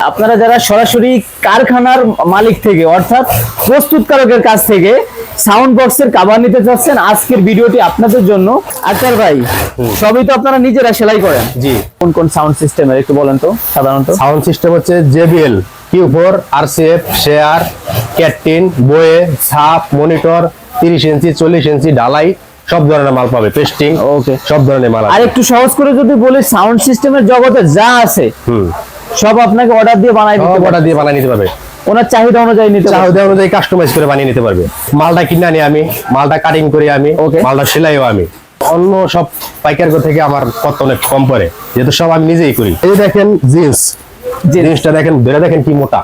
আপনারা যারা সরাসরি কারখানার মালিক থেকে অর্থাৎ প্রস্তুতকারকের কাছ থেকে সাউন্ড বক্সের কাভার নিতে চাচ্ছেন আজকের ভিডিওটি আপনাদের জন্য। আচ্ছা ভাই সবই তো আপনারা নিজেরা সেলাই করেন। জি। কোন কোন সাউন্ড সিস্টেমের একটু বলেন তো সাধারণত? সাউন্ড সিস্টেম হচ্ছে জেবিএল কিউ ফোর আরসিএফ শেয়ার ক্যাটিন বয়ে ছাপ মনিটর তিরিশ ইঞ্চি চল্লিশ ইঞ্চি ঢালাই সব ধরনের মাল পাবে পেস্টিং ওকে সব ধরনের মাল আর একটু সহজ করে যদি বলি সাউন্ড সিস্টেমের জগতে যা আছে হুম। সব আপনাকে অর্ডার দিয়ে বানাই দিতে অর্ডার দিয়ে বানাই নিতে পারবে। ওনার চাহিদা অনুযায়ী নিতে চাহিদা অনুযায়ী কাস্টমাইজ করে বানিয়ে নিতে পারবে। মালটা কিনে আনি আমি মালটা কাটিং করি আমি ওকে মালটা সেলাইও আমি। অন্য সব পাইকার থেকে আমার কত অনেক কম পড়ে যেহেতু সব আমি নিজেই করি। এই দেখেন জিন্স। জিন্সটা দেখেন বেড়ে দেখেন কি মোটা।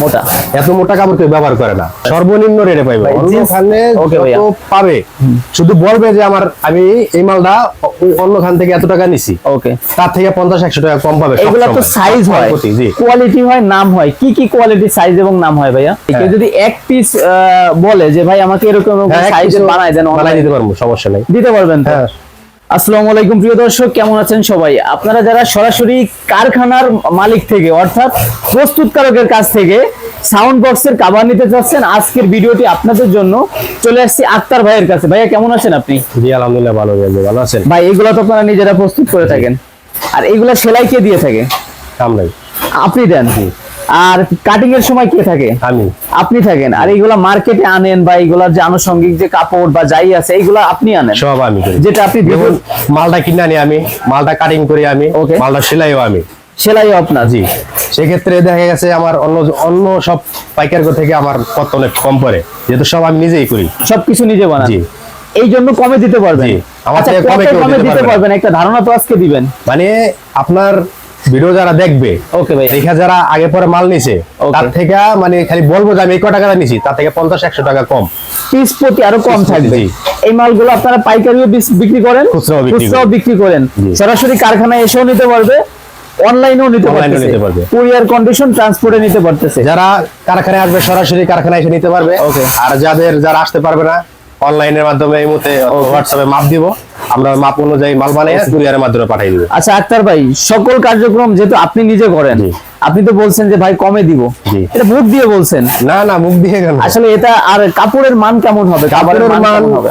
মোটা। এত মোটা কাপড় কেউ ব্যবহার করে না। সর্বনিম্ন রেটে পাইবে। ভাই, অন্য jeans- খানে Okay ভাইয়া। যত পাবে শুধু বলবে যে আমার আমি এই মালটা ওই অন্য খান থেকে এত টাকা নিছি। ওকে। তার থেকে পঞ্চাশ একশো টাকা কম পাবে এগুলা তো সাইজ হয়। কোয়ালিটি হয় নাম হয়। কি কি কোয়ালিটি সাইজ এবং নাম হয় ভাইয়া? কেউ যদি এক পিস বলে যে ভাই আমাকে এরকম হ্যাঁ, এক সাইজের বানায় দেন বানাই দিতে পারব সমস্যা নাই। দিতে পারবেন হ্যাঁ। আসসালামু আলাইকুম প্রিয় দর্শক কেমন আছেন সবাই? আপনারা যারা সরাসরি কারখানার মালিক থেকে অর্থাৎ প্রস্তুতকারকের কাছ থেকে সাউন্ড বক্সের কাভার নিতে চাচ্ছেন আজকের ভিডিওটি আপনাদের জন্য চলে আসছি আক্তার ভাইয়ের কাছে। ভাইয়া কেমন আছেন আপনি? জি আলহামদুলিল্লাহ ভালো ভালো আছেন? ভাই এগুলো তো আপনারা নিজেরা প্রস্তুত করে থাকেন। আর এগুলা সেলাই কে দিয়ে থাকে? আমরাই। আপনি দেন। আর কাটিং এর সময় কে থাকে? আমি। আপনি থাকেন। আর এইগুলা মার্কেটে আনেন বা এইগুলার যে আনুষঙ্গিক যে কাপড় বা যাই আছে এইগুলা আপনি আনেন? সব আমি করি। যেটা আপনি দেখুন মালটা কিনে আনি আমি মালটা কাটিং করি আমি মালটা সেলাইও আমি। সেলাই আপনার? জি। সেক্ষেত্রে দেখা গেছে আমার অন্য অন্য সব পাইকার থেকে আমার কত অনেক কম পড়ে। যেহেতু সব আমি নিজেই করি। সবকিছু নিজে বানান? জি। এই জন্য কমে দিতে পারবেন? আমার আচ্ছা কমে দিতে। পারবেন। একটা ধারণা তো আজকে দিবেন। মানে আপনার ভিডিও যারা দেখবে ওকে ভাই দেখা যারা আগে পরে মাল নিছে তার থেকে মানে খালি বলব যে আমি এই ক টাকা নিছি তার থেকে পঞ্চাশ একশো টাকা কম। পিস প্রতি আরও কম থাকবে। এই মালগুলো আপনারা পাইকারিও বিক্রি করেন খুচরাও বিক্রি করেন। সরাসরি কারখানায় এসেও নিতে পারবে অনলাইনেও নিতে Online-এও নিতে পারবে। কুরিয়ার কন্ডিশন ট্রান্সপোর্টে নিতে পারতেছে। যারা কারখানায় আসবে সরাসরি কারখানায় এসে নিতে পারবে। ওকে। আর যাদের যারা আসতে পারবে না অনলাইনের মাধ্যমে এই মুহূর্তে হোয়াটসঅ্যাপে মাপ দিব। আমরা মাপ অনুযায়ী মাল বানিয়ে কুরিয়ারের মাধ্যমে পাঠিয়ে দিব। আচ্ছা আক্তার ভাই সকল কার্যক্রম যেহেতু আপনি নিজে করেন আপনি তো বলছেন যে ভাই কমে দিব। এটা মুখ দিয়ে বলছেন? না না মুখ দিয়ে কেন? আসলে এটা আর কাপড়ের মান কেমন হবে? কাপড়ের মান হবে?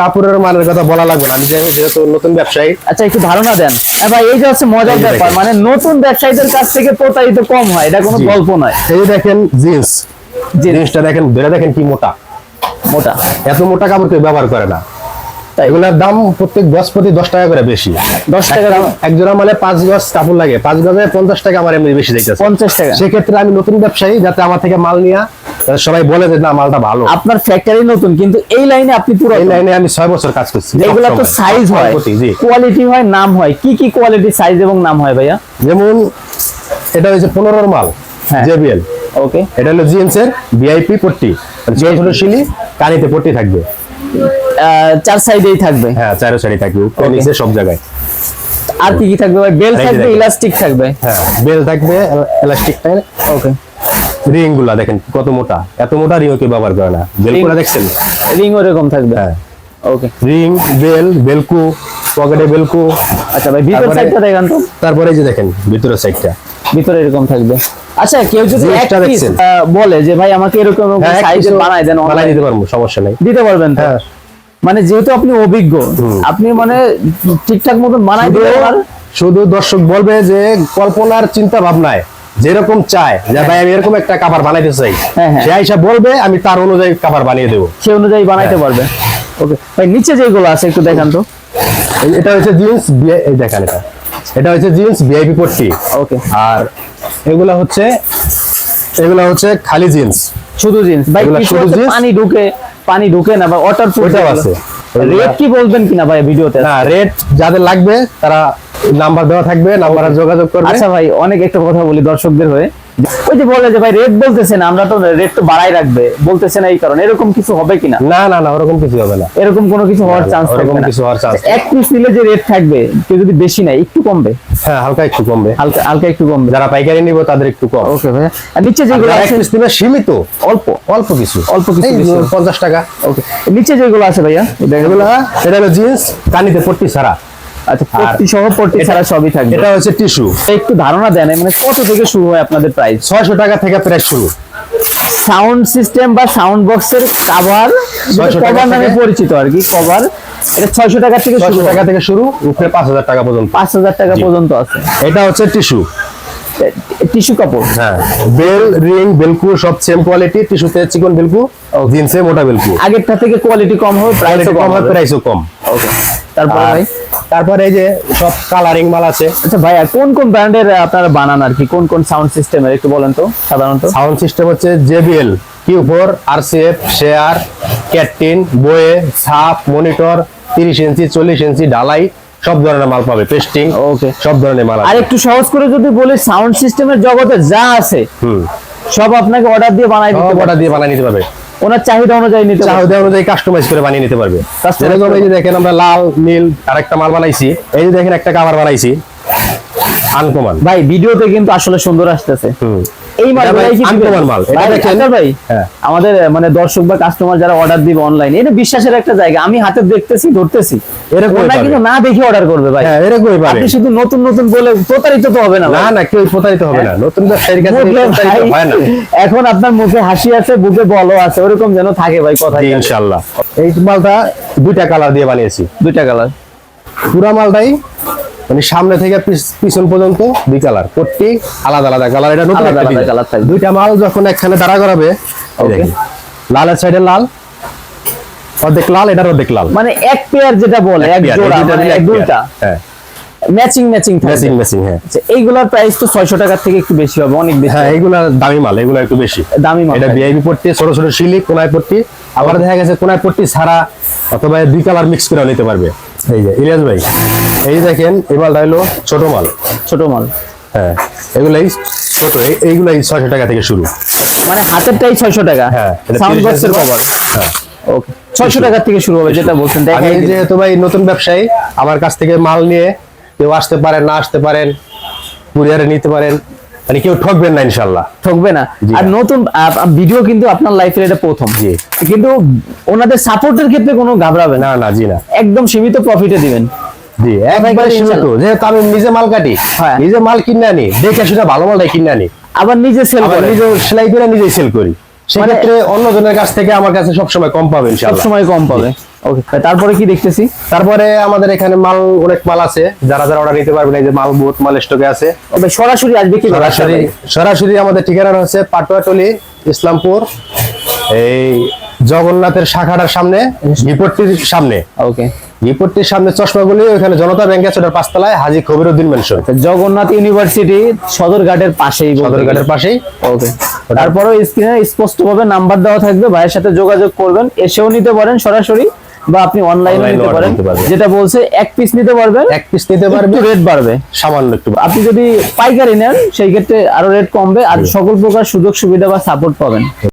কাপড়ের মানের কথা বলা লাগবে না। আমি যেহেতু নতুন ব্যবসায়ী। আচ্ছা একটু ধারণা দেন। হ্যাঁ ভাই এই যে হচ্ছে মজার ব্যাপার মানে নতুন ব্যবসায়ীদের কাছ থেকে প্রতারিত কম হয় এটা কোনো গল্প নয়। এই দেখেন জিন্স। জিন্সটা দেখেন বেড়ে দেখেন কি মোটা। মোটা। এত মোটা কাপড় কেউ ব্যবহার করে না। এগুলোর দাম প্রত্যেক গজ প্রতি দশ টাকা করে বেশি। দশ টাকা দাম? এক জোড়া মানে পাঁচ গজ কাপড় লাগে। পাঁচ গজে পঞ্চাশ টাকা আমার এমনি বেশি পঞ্চাশ টাকা। সেক্ষেত্রে আমি নতুন ব্যবসায়ী যাতে আমার থেকে মাল নিয়া সবাই বলে যে না মালটা ভালো। আপনার ফ্যাক্টরি নতুন কিন্তু এই লাইনে আপনি পুরো এই লাইনে আমি ছয় বছর কাজ করছি। এগুলা তো সাইজ হয়। কোয়ালিটি হয় নাম হয়। কি কি কোয়ালিটি সাইজ এবং নাম হয় ভাইয়া? যেমন এটা হচ্ছে পনেরোর মাল হ্যাঁ। জেবিএল ওকে এটা হলো জিএনস এর ভিআইপি পট্টি। জিএনস হলো শিলি কানিতে পট্টি থাকবে। চার সাইডেই থাকবে। হ্যাঁ চারো সারি থাকবে উপরে নিচে সব জায়গায়। আর কি কি থাকবে ভাই? বেল থাকবে। ইলাস্টিক থাকবে। হ্যাঁ বেল থাকবে এলাস্টিক টাইম ওকে রিংগুলা দেখেন কত মোটা। এত মোটা রিং কেউ ব্যবহার করে না। বেলগুলা দেখছেন? রিং ওরকম থাকবে। হ্যাঁ। ওকে রিং বেল বেলকু পকেটে বেলকু। আচ্ছা ভাই ভিতর তারপরে- সাইডটা দেখান তো। তারপরে এই যে দেখেন ভিতরের সাইডটা ভিতরে এরকম থাকবে। আচ্ছা কেউ যদি দেখছেন? বলে যে ভাই আমাকে এরকম হ্যাঁ সাইজে বানায় দেন বানাই দিতে পারব সমস্যা নেই। দিতে পারবেন তো? হ্যাঁ। মানে যেহেতু আপনি অভিজ্ঞ আপনি মানে ঠিকঠাক মতন বানাই দিতে পারেন। শুধু দর্শক বলবে যে কল্পনার চিন্তা ভাবনায় যেরকম চায় যে ভাই আমি এরকম একটা কাবার বানাইতে চাই। হ্যাঁ। সে আইসা বলবে আমি তার অনুযায়ী কাপড় বানিয়ে দেবো। সে অনুযায়ী বানাইতে। পারবে। ওকে ভাই নিচে যেগুলো আছে একটু দেখান তো। এটা হচ্ছে জিন্স এই দেখেন এটা। এটা হচ্ছে জিন্স ভিআইপি পট্টি। ওকে আর এগুলা হচ্ছে এগুলা হচ্ছে খালি জিন্স। শুধু জিন্স। ভাই শুধু জিন্স? পানি ঢুকে পানি ঢুকে না বা ওয়াটার প্রুফ আছে। রেট কি বলবেন কিনা ভাই ভিডিওতে? না রেট যাদের লাগবে তারা নাম্বার দেওয়া থাকবে নাম্বারে যোগাযোগ করবে। আচ্ছা ভাই অনেক একটা কথা বলি দর্শকদের হয়ে। ওই যে বলে যে ভাই রেট বলতেছেন আমরা তো রেট তো বাড়াই রাখবে। বলতেছে না এই কারণে। এরকম কিছু হবে কিনা? না না না ওরকম কিছু হবে না। এরকম কোনো কিছু হওয়ার চান্স না কিছু হওয়ার chance এক পিস নিলে যে রেট থাকবে কেউ যদি বেশি নেয় একটু কমবে। হ্যাঁ হালকা একটু কমবে। হালকা হালকা একটু কমবে। যারা পাইকারি নিব তাদের একটু কম। ওকে ভাই আর নিচে যেগুলো আছে পিস নিবে সীমিত। অল্প। অল্প কিছু। অল্প কিছু এই বেশি। পঞ্চাশ টাকা। ওকে। নিচে যেগুলো আছে ভাইয়া এগুলা এটা হলো জিন্স কানিতে পট্টি ছাড়া। আচ্ছা পট্টি সহ পট্টি ছাড়া সবই থাকবে। এটা হচ্ছে টিস্যু। একটু ধারণা দেন মানে কত থেকে শুরু হয় আপনাদের প্রাইস? ছয়শো টাকা থেকে প্রাইস শুরু। সাউন্ড সিস্টেম বা সাউন্ড বক্সের কভার 600 টাকা কভার নামে পরিচিত আর কি কভার এটা ছয়শো টাকা থেকে শুরু ছয়শো টাকা টাকা থেকে শুরু উপরে পাঁচ হাজার টাকা পর্যন্ত। পাঁচ হাজার টাকা পর্যন্ত আছে। এটা হচ্ছে টিস্যু। টিস্যু কাপড়। হ্যাঁ বেল রিং বেলকু সব সেম কোয়ালিটি টিস্যুতে চিকন বেলকু জিন্সে মোটা বেলকু। আগেরটা থেকে কোয়ালিটি কম হবে প্রাইস কম হয় প্রাইসও কম। ওকে তারপর ভাই? তারপরে এই যে সব কালারিং মাল আছে। আচ্ছা ভাইয়া কোন কোন ব্র্যান্ডের আপনারা বানান আর কি? কোন কোন সাউন্ড সিস্টেমের একটু বলেন তো সাধারণত। সাউন্ড সিস্টেম হচ্ছে জেবিএল কিউ ফোর আরসিএফ শেয়ার ক্যাটটিন বয়ে ছাপ মনিটর তিরিশ ইঞ্চি চল্লিশ ইঞ্চি ঢালাই সব ধরনের মাল পাবে পেস্টিং ওকে সব ধরনের মাল আর একটু সহজ করে যদি বলি সাউন্ড সিস্টেমের জগতে যা আছে সব আপনাকে অর্ডার দিয়ে বানাই দিতে অর্ডার দিয়ে বানিয়ে নিতে পারবে। ওনার চাহিদা অনুযায়ী নিতে চাহিদা অনুযায়ী কাস্টমাইজ করে বানিয়ে নিতে পারবে। করে। এই যে দেখেন আমরা লাল নীল আর একটা মাল বানাইছি। এই যে দেখেন একটা কাভার বানাইছি। আনকমান ভাই ভিডিওতে কিন্তু আসলে সুন্দর আসতেছে। হুম। এই মাল এটা ভাই কি দিবেন? uncommon মাল। এটা ভাই, দেখেন। আচ্ছা ভাই হ্যাঁ। আমাদের মানে দর্শক বা কাস্টমার যারা অর্ডার দিবে অনলাইনে এটা বিশ্বাসের একটা জায়গা আমি হাতে দেখতেছি ধরতেছি এরকমই ওরা পাবে। কিন্তু না দেখে অর্ডার করবে ভাই হ্যাঁ এরকমই আপনি শুধু নতুন নতুন বলে প্রতারিত তো হবে না না না কেউ প্রতারিত হবে না নতুন ব্যবসায়ীর কাছে বুঝলেন প্রতারিত ভাই? হয় না এখন আপনার মুখে হাসি আছে বুকে বলো আছে ওরকম যেন থাকে ভাই কথা ইনশাআল্লাহ এই মালটা দুইটা কালার দিয়ে বানিয়েছি দুইটা কালার পুরা মালটাই মানে সামনে থেকে পিছন পর্যন্ত দুই কালার প্রত্যেক আলাদা আলাদা কালার এটা নতুন আলাদা design। থাকবে। দুইটা মাল যখন একখানে দাঁড়া করাবে। লালের সাইডে লাল অর্ধেক লাল এটার অর্ধেক লাল। মানে এক পেয়ার যেটা বলে এক জোড়া মানে এক দুইটা। হ্যাঁ। ম্যাচিং ম্যাচিং ম্যাচিং ম্যাচিং হ্যাঁ। আচ্ছা এইগুলোর প্রাইস তো 600 টাকার থেকে একটু বেশি হবে অনেক বেশি হ্যাঁ এগুলা দামি মাল এগুলো একটু বেশি। দামি মাল এটা। ভিআইপি পট্টি ছোট ছোট শিলি কোনায় পট্টি। আবার দেখা গেছে কোনায় পট্টি ছাড়া অথবা দুই কালার মিক্স করে নিতে পারবে। এই যে ইলিয়াস ভাই। এই দেখেন এই মালটা হলো ছোট মাল। ছোট মাল। হ্যাঁ এগুলাই ছোট এইগুলাই ছয়শো টাকা থেকে শুরু। মানে হাতেরটাই 600 টাকা। হ্যাঁ সাউন্ড বক্সের কভার হ্যাঁ। ওকে 600 টাকা থেকে শুরু হবে যেটা বলছেন আমি। যেহেতু ভাই নতুন ব্যবসায়ী আমার কাছ থেকে মাল নিয়ে কেউ আসতে পারেন না আসতে পারেন কুরিয়ারে নিতে পারেন মানে কেউ ঠকবেন না ইনশাল্লাহ ঠকবে না। আর নতুন ভিডিও কিন্তু আপনার লাইফের এটা প্রথম। জি। কিন্তু ওনাদের সাপোর্টের ক্ষেত্রে কোনো ঘাবড়াবে না। না না জি না। একদম সীমিত প্রফিটে দিবেন। জি একবারে সীমিত। যেহেতু আমি নিজে মাল কাটি হ্যাঁ। নিজে মাল কিনে আনি দেখে সেটা ভালো মালটাই কিনে আনি। আবার নিজে সেল আবার নিজে সেলাই করে নিজেই সেল করি। সেক্ষেত্রে অন্য কাছ থেকে আমার কাছে সবসময় কম পাবে সব কম পাবে। ওকে তারপরে কি দেখতেছি? তারপরে আমাদের এখানে মাল অনেক মাল আছে। যারা যারা অর্ডার নিতে পারবেন এই যে মাল বহুত মাল স্টকে আছে। সরাসরি আসবে কি সরাসরি সরাসরি আমাদের ঠিকানা হচ্ছে পাটুয়াটলি ইসলামপুর এই জগন্নাথের শাখাটার সামনে বিপত্তির সামনে। ওকে রিপোর্টটির সামনে চশমাগুলি ওখানে জনতা ব্যাংক আছে ওটার পাঁচতলায় হাজি খবিরুদ্দিন মেনশন। জগন্নাথ ইউনিভার্সিটি সদরঘাটের পাশেই সদরঘাটের পাশেই। ওকে। তারপরে স্ক্রিনে স্পষ্ট ভাবে নাম্বার দেওয়া থাকবে ভাইয়ের সাথে যোগাযোগ করবেন এসেও নিতে পারেন সরাসরি বা আপনি অনলাইনে নিতে পারেন। যেটা বলছে এক পিস নিতে পারবেন এক পিস নিতে পারবে রেট বাড়বে। সামান্য একটু আপনি যদি পাইকারি নেন সেই ক্ষেত্রে আরও রেট কমবে আর সকল প্রকার সুযোগ সুবিধা বা সাপোর্ট পাবেন।